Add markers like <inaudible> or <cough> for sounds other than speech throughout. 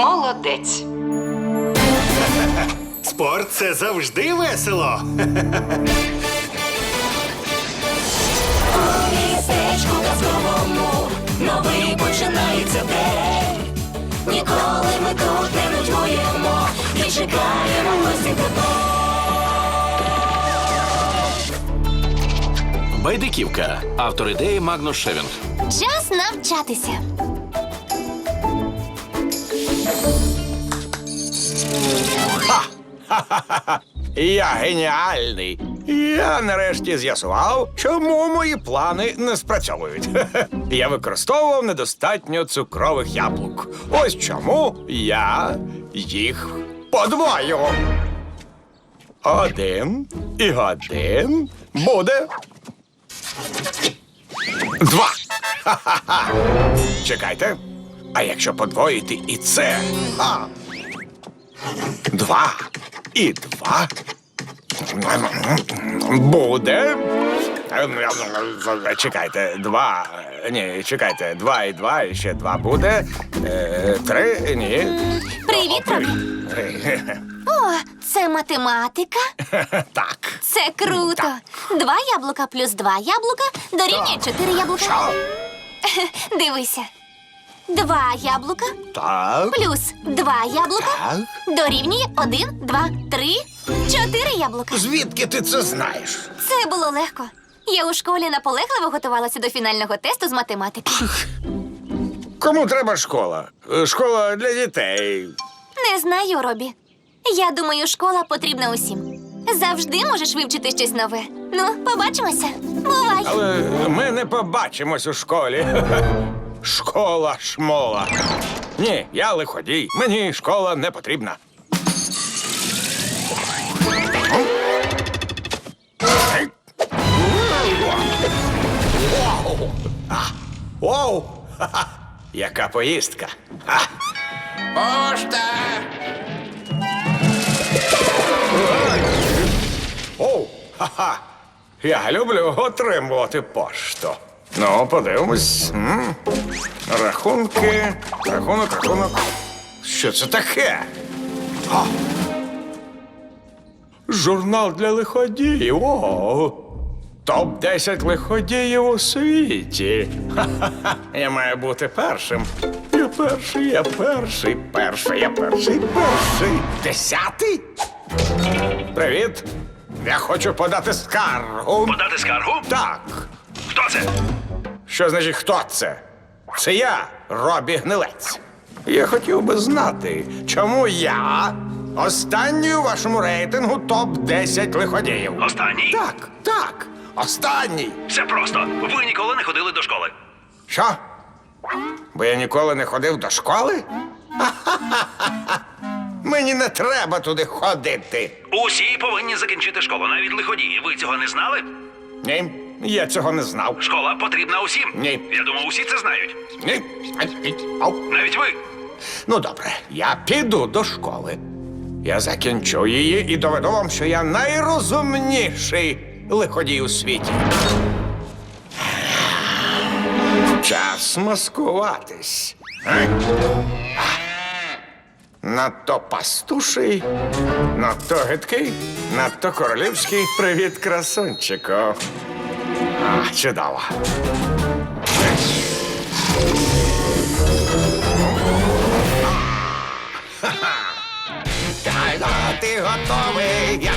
Молодець. Спорт це завжди весело. містечку казковому новий починається день. Ніколи ми тут не нудьгуємо і чекаємо гості тебе. Байдиківка. Автор ідеї Магнус Шевінг. Час навчатися. <laughs> Я геніальний. Я нарешті з'ясував, чому мої плани не спрацьовують. <laughs> Я використовував недостатньо цукрових яблук. Ось чому я їх подвою. Один і один буде. Два. <laughs> Ха-ха-ха. Чекайте. А якщо подвоїти і це? А. Два і два буде. Чекайте, два. Ні, чекайте, два і два, і ще два буде. Е, три, ні. Привіт, Робі. <laughs> О, це математика. <laughs> Так. Це круто. Два яблука плюс два яблука дорівнює чотири яблука. Що? <laughs> Дивися. Два яблука Так. плюс два яблука Так. дорівнює один, два, три, чотири яблука. Звідки ти це знаєш? Це було легко. Я у школі наполегливо готувалася до фінального тесту з математики. Кому треба школа? Е, Школа для дітей. Не знаю, Робі. Я думаю, школа потрібна усім. Завжди можеш вивчити щось нове. Ну, побачимося. Бувай. Але ми не побачимось у школі. <laughs> Школа шмола. Ні, я лиходій. Мені школа не потрібна. Оу! <laughs> Яка поїздка! Пошта! Оу! Ха-ха! Я люблю отримувати пошту. Ну, подивимось. М? Рахунки. Рахунок, рахунок. Що це таке? А. Журнал для лиходіїв. О. Топ-10 лиходіїв у світі. Ха-ха-ха. Я маю бути першим. Я перший, я перший, перший, я перший, перший. Десятий? Привіт. Я хочу подати скаргу. Подати скаргу? Так. Хто це? Що значить, хто це? Це я, Робі Гнилець. Я хотів би знати, чому я останній у вашому рейтингу топ-10 лиходіїв. Останній? Так, так, останній. Все просто. Ви ніколи не ходили до школи. Що? Бо я ніколи не ходив до школи? Ха-ха-ха-ха. <laughs> Мені не треба туди ходити. Усі повинні закінчити школу, навіть лиходії. Ви цього не знали? Ні, я цього не знав. Школа потрібна усім. Ні. Я думаю, усі це знають. Ні. Ау. Навіть ви. Ну, добре, я піду до школи. Я закінчу її і доведу вам, що я найрозумніший лиходій у світі. Час маскуватись. Е? Надто пастуший, надто гидкий, надто королівський. Привіт, красунчику. А, Чудово. Готовий.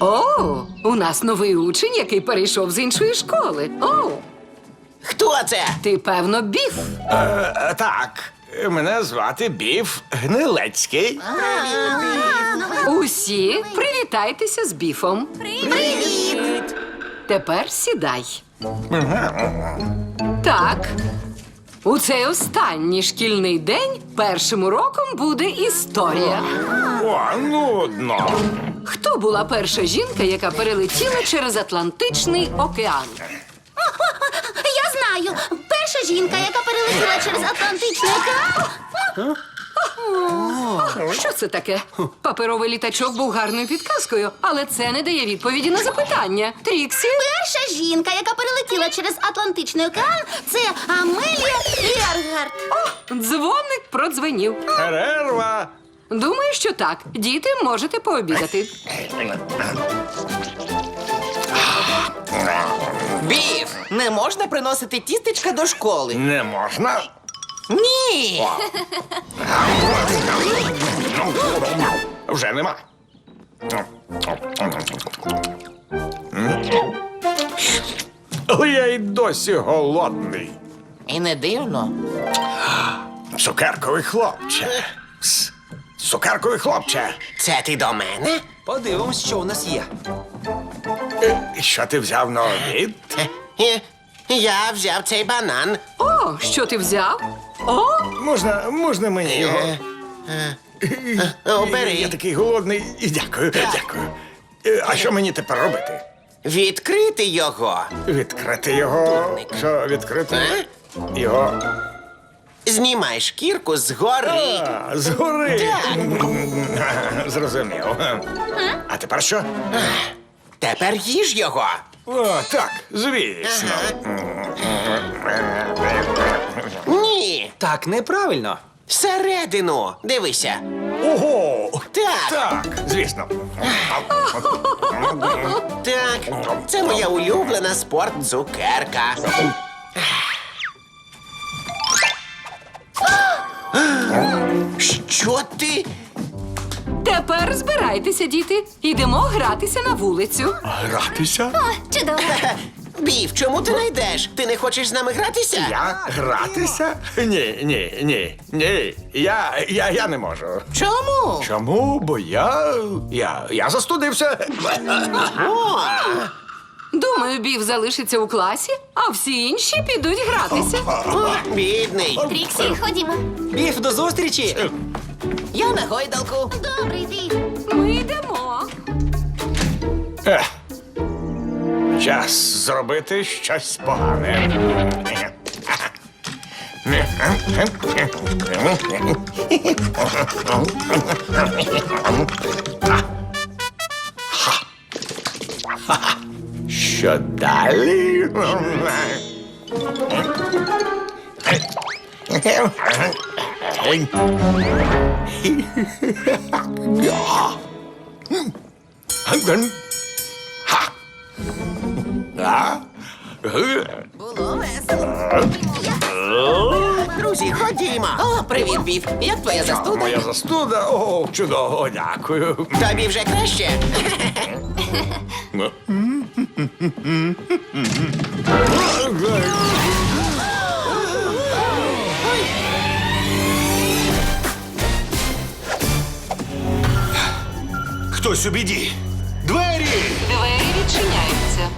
О, у нас новий учень, який перейшов з іншої школи. О! Хто це? ти певно біф. Е, Так, мене звати Біф Гнилецький. Усі привітайтеся з біфом. Привіт! Тепер сідай. Так. У цей останній шкільний день першим уроком буде історія. О, нудно. Хто була перша жінка, яка перелетіла через Атлантичний океан? <laughs> Знаю! Перша жінка, яка перелетіла через Атлантичний океан. Що це таке? Паперовий літачок був гарною підказкою, але це не дає відповіді на запитання. Тріксі, Перша жінка, яка перелетіла через Атлантичний океан, це Амелія Єргард. дзвоник продзвенів. Перерва. Думаю, що так. Діти можете пообідати. <laughs> Біф! Не можна приносити тістечка до школи. Не можна. Ні! Вже нема. Але я й досі голодний. І не дивно. Цукерковий хлопче. Пс, Цукерковий хлопче. Це ти до мене? Подивимось, що у нас є. Е, Що ти взяв на обід? Е, Я взяв цей банан. О, що ти взяв? О, Можна, можна мені його? О, бери. Я такий голодний. І дякую, дякую. Е, А що мені тепер робити? Відкрити його. Відкрити його. Що відкрити? Його. Знімай шкірку згори. А, згори. Зрозумів. А тепер що? Тепер їж його. О, так, звісно. Ні. Так неправильно. Всередину. Дивися. Ого! Так. Так, звісно. Так. Це моя улюблена спорт-цукерка. Що ти? Тепер збирайтеся, діти. Йдемо гратися на вулицю. Гратися? О, чудово. Бів, чому ти не йдеш? Ти не хочеш з нами гратися? Я гратися? Ні, ні, ні, ні. Я, я, я не можу. Чому? Чому? Бо я. Я, я застудився. О, Думаю, біф залишиться у класі, а всі інші підуть гратися. бідний. Тріксі, ходімо. Біф, до зустрічі! Я на гойдалку. Добрий ти. Ми йдемо. Ех. Час зробити щось погане. Що далі? Ха! А? Було весело. Друзі, ходімо. О, привіт, Біф. Як твоя застуда? Моя застуда? О, чудово, дякую. Тобі вже краще? <laughs> Хтось у біді. Двері! Двері відчиняються.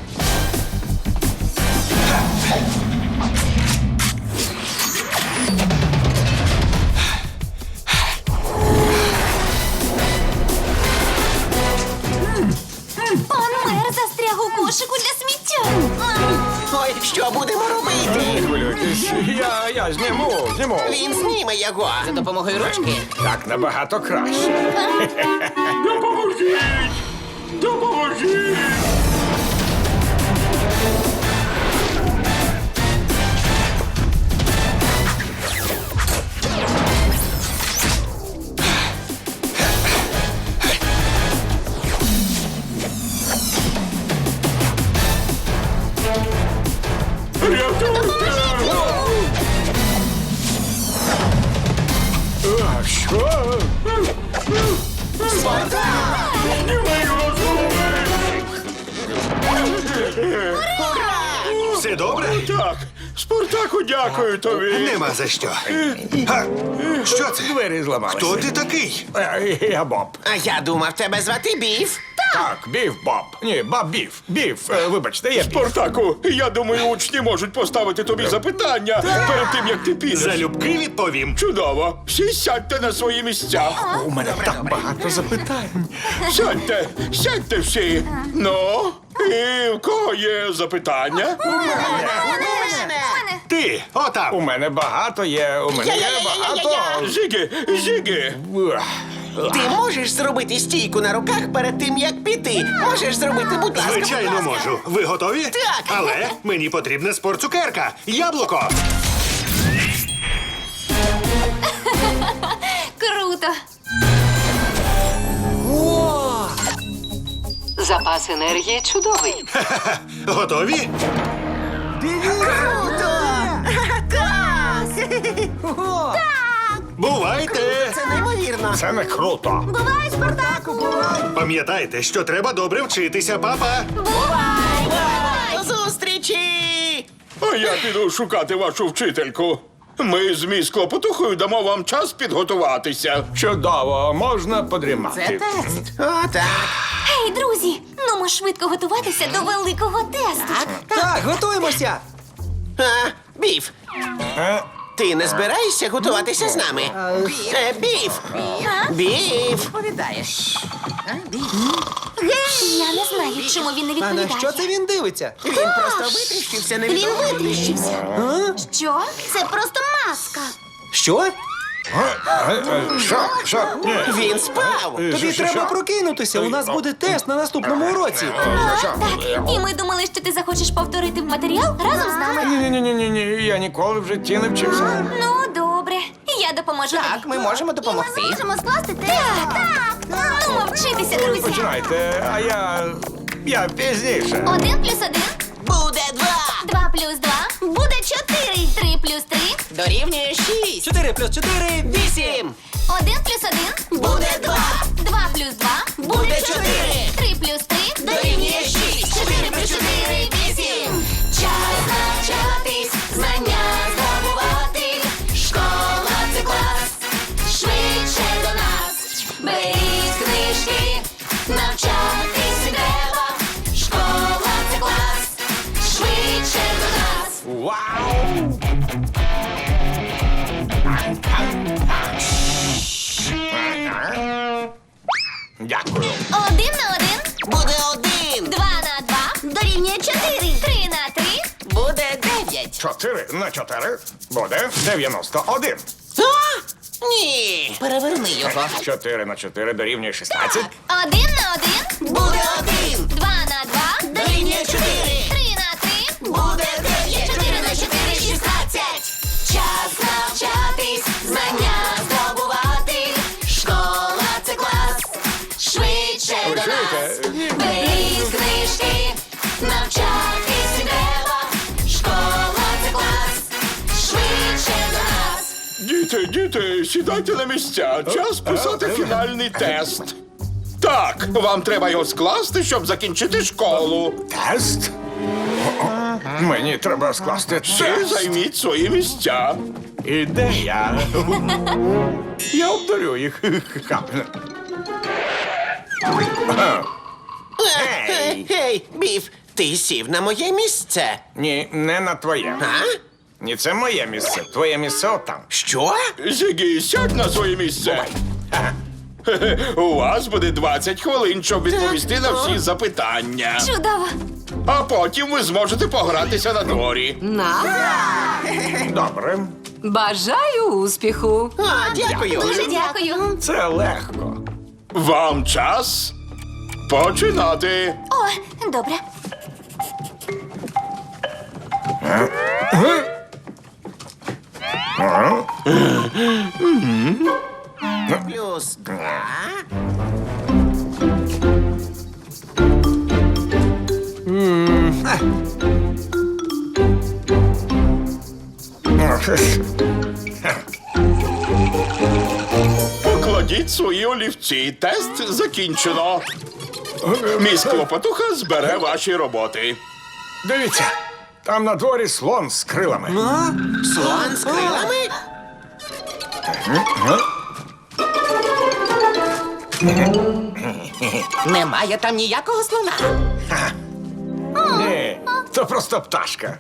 Пан мер застряг у кошику для сміття. Ой, що будемо робити? Хвилюйтесь, я, я зніму, зніму. Він зніме його. За допомогою ручки? Так набагато краще. А, що Все добре? Так, Спартаку, дякую тобі. Нема за що. Га, Що це? Двері зламалися. Хто ти такий? Е, Я Боб. А я думав, тебе звати Біф. Так, Біф Боб. Ні, Боб Біф. Біф, е, вибачте, я Біф. Спартаку, я думаю, учні можуть поставити тобі запитання перед тим, як ти підеш. Залюбки відповім. Чудово. Всі сядьте на свої місця. У мене так багато запитань. Сядьте, сядьте всі. Ну, і в кого є запитання? Ти, У отам. мене багато є, у мене є багато. Зіги. Ух. Ти можеш зробити стійку на руках перед тим, як піти. Можеш зробити, будь ласка. будь Звичайно, ласка. можу. Ви готові? Так. Але мені потрібна спортцукерка. Яблуко. Запас енергії чудовий. <laughs> Готові? <laughs> Бувайте! Це неймовірно. Це не круто. Бувай, Спартаку! Пам'ятайте, що треба добре вчитися, папа. До зустрічі! А я піду шукати вашу вчительку. Ми з міс Клопотухою дамо вам час підготуватися. Чудово, можна подрімати. О, так. Гей, друзі! Ну ми швидко готуватися до великого тесту. Так, готуємося. А, Біф, Е, ти не збираєшся готуватися з нами? Е, Біф! Біф! Я не знаю, чому він не А на відповідає. що це він дивиться? Він просто витріщився Він витріщився. Що? Це просто маска. Що? Е, е, Що? Що? Він спав! Е, Тобі що, треба прокинутися. У нас буде тест на наступному уроці. Що? Так, і ми думали, що ти захочеш повторити матеріал разом з нами. Ні, ні, ні, ні, ні. Я ніколи в житті не вчився. Ну, добре. Я допоможу Так, тобі. ми можемо допомогти. Ми Можемо скласти тест. Так. Ну, вчитися, друзі. Починайте, а я. Я пізніше. Один плюс один, Буде два! два плюс два, Буде чотири. три плюс три, Дорівнює шість! 4 плюс 4. Вісім! один плюс один, Буде два! два плюс два, Буде чотири! три плюс три, Дорівнює шість! чотири плюс чотири, вісім. Час навчатись, знання здобувати. Школа це клас, швидше до нас. Беріть книжки, навчатись треба. Школа це клас, швидше до нас. Вау! 4 на 4 буде 91. А? Ні. Переверни його. 4 на 4 дорівнює 16. Один на один Буде один. Два на два дорівнює чотири. Діти, діти, сідайте на місця. Час писати фінальний тест. Так, вам треба його скласти, щоб закінчити школу. Тест? Мені треба скласти Всі тест. займіть свої місця. Ідея. Я обдарю їх. Гей, Біф, ти сів на моє місце. Ні, не на твоє. А? Ні, це моє місце. Твоє місце отам. Що? Зігі, сядь на своє місце. Хе-хе, У вас буде 20 хвилин, щоб відповісти на всі запитання. Чудово. А потім ви зможете погратися на дворі. На, Добре. бажаю успіху. А, дякую. Дуже дякую. Це легко. Вам час починати. О, добре. Плюс два. Кладіть свої олівці. Тест закінчено. Міс Клопотуха збере ваші роботи. Дивіться, там на дворі слон з крилами. Слон з крилами? Немає там ніякого слона. Ні, то просто пташка.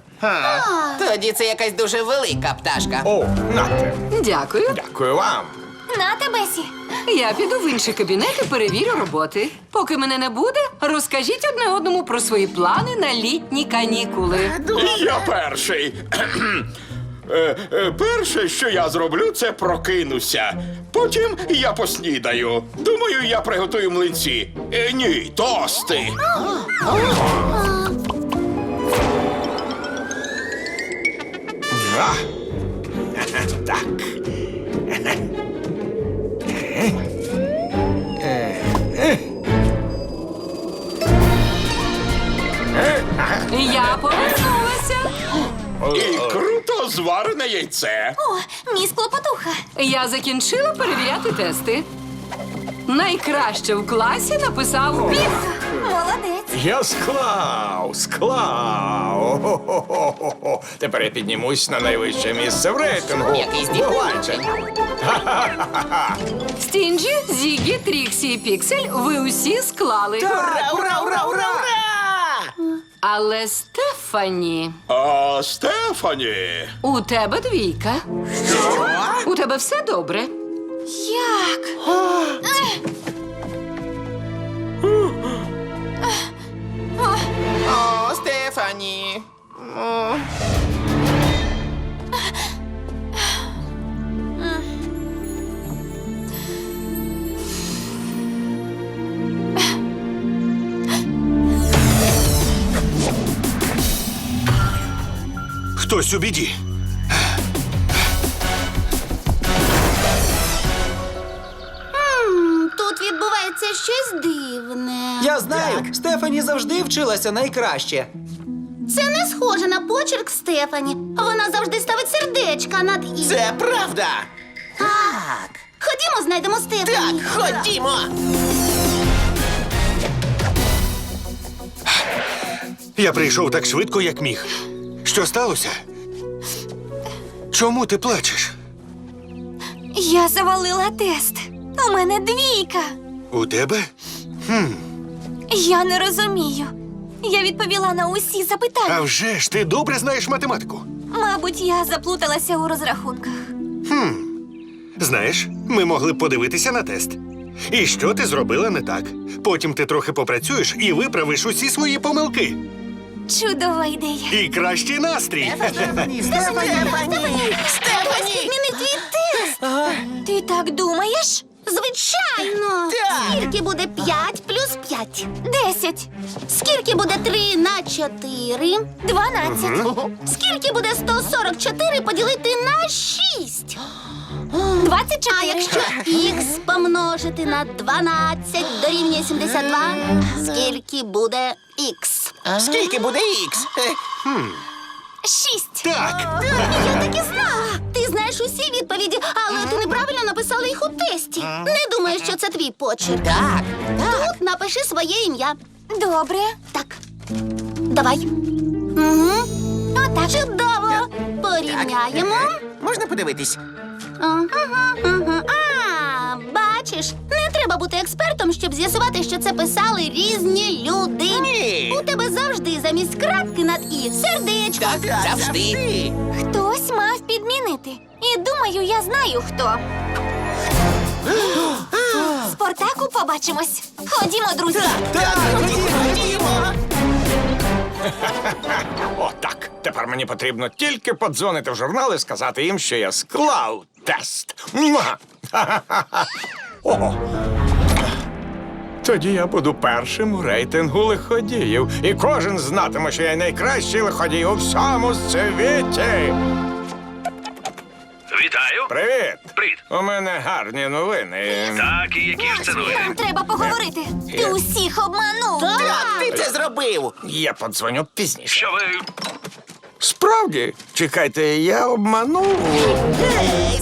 Тоді це якась дуже велика пташка. О, нате. Дякую. Дякую вам. Нате, Бесі. Я піду в інший кабінет і перевірю роботи. Поки мене не буде, розкажіть одне одному про свої плани на літні канікули. Я перший. <clears throat> Е, е, Перше, що я зроблю, це прокинуся. Потім я поснідаю. Думаю, я приготую млинці. Е, ні, тости. <laughs> Так. <laughs> Я повернулася. І круто зварене яйце. О, міс Клопотуха. Я закінчила перевіряти тести. Найкраще в класі написав Піт. Молодець. Я склав, склав. Тепер я піднімусь на найвище місце в рейтингу. Який здібний. Бувайте. Стінджі, Зігі, Тріксі і Піксель, ви усі склали. Ура, ура, ура, ура, ура! Але Стефані, А Стефані. у тебе двійка. Що? У тебе все добре. Як? О, Стефані. О. Хтось у біді. М, Тут відбувається щось дивне. Я знаю, Стефані завжди вчилася найкраще. Це не схоже на почерк Стефані. Вона завжди ставить сердечка над і. Це правда. Так. Ходімо, знайдемо Так, Стефані. ходімо. Я прийшов так швидко, як міг. Що сталося? Чому ти плачеш? Я завалила тест. У мене двійка. У тебе? Я не розумію. Я відповіла на усі А запитання. вже ж ти добре знаєш математику. Мабуть, я заплуталася у розрахунках. Знаєш, ми могли б подивитися на тест. І що ти зробила не так? Потім ти трохи попрацюєш і виправиш усі свої помилки. Чудова ідея. І кращий настрій. Стефані, <laughs> Стефані, Стефані! Зміни твій тест. Ти так думаєш? Звичайно. Так. Скільки буде 5 плюс 5? Десять. Скільки буде 3 на 4? Дванадцять. Скільки буде 144 поділити на 6? Двадцять А якщо х помножити на 12 дорівнює 72, скільки буде х? Скільки буде ікс? Е, Шість. Так, Я так і знала. Ти знаєш усі відповіді, але ти неправильно написала їх у тесті. Не думаю, що це твій почерк. Так. Тут напиши своє ім'я. Добре. Так. Давай. Угу. Отак. Чудово. Порівняємо. Можна подивитись? Ага, ага. А, бачиш, не треба бути експертом, щоб з'ясувати, що це писали різні люди. Ні. У тебе завжди замість кратки над і сердечко. Так, завжди. Хтось мав підмінити. І думаю, я знаю хто. <gasps> Спартаку побачимось. Ходімо, друзі. Так, ходімо, ходімо. О, <laughs> так. Тепер мені потрібно тільки подзвонити в журнал і сказати їм, що я склав тест. Муа! Ха-ха-ха. О. Тоді я буду першим у рейтингу лиходіїв, і кожен знатиме, що я найкращий лиходій у всьому світі. Вітаю. Привіт! Привіт. У мене гарні новини. Так, і які ж це новини? Нам треба поговорити. Ти усіх обманув. Так, ти це зробив. Я подзвоню пізніше. Що ви. Справді, чекайте, я обманув. Ей,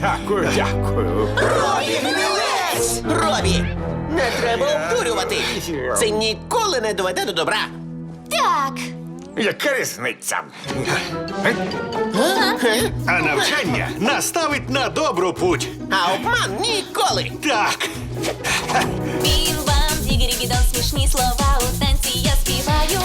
Дякую, дякую. Робі гнилець! Робі! Не треба обдурювати! Це ніколи не доведе до добра! Так. Яка різниця? А навчання наставить на добру путь. А обман ніколи! Так. Бім-бам, дігірі-бідон, смішні слова у танці я. Співаю.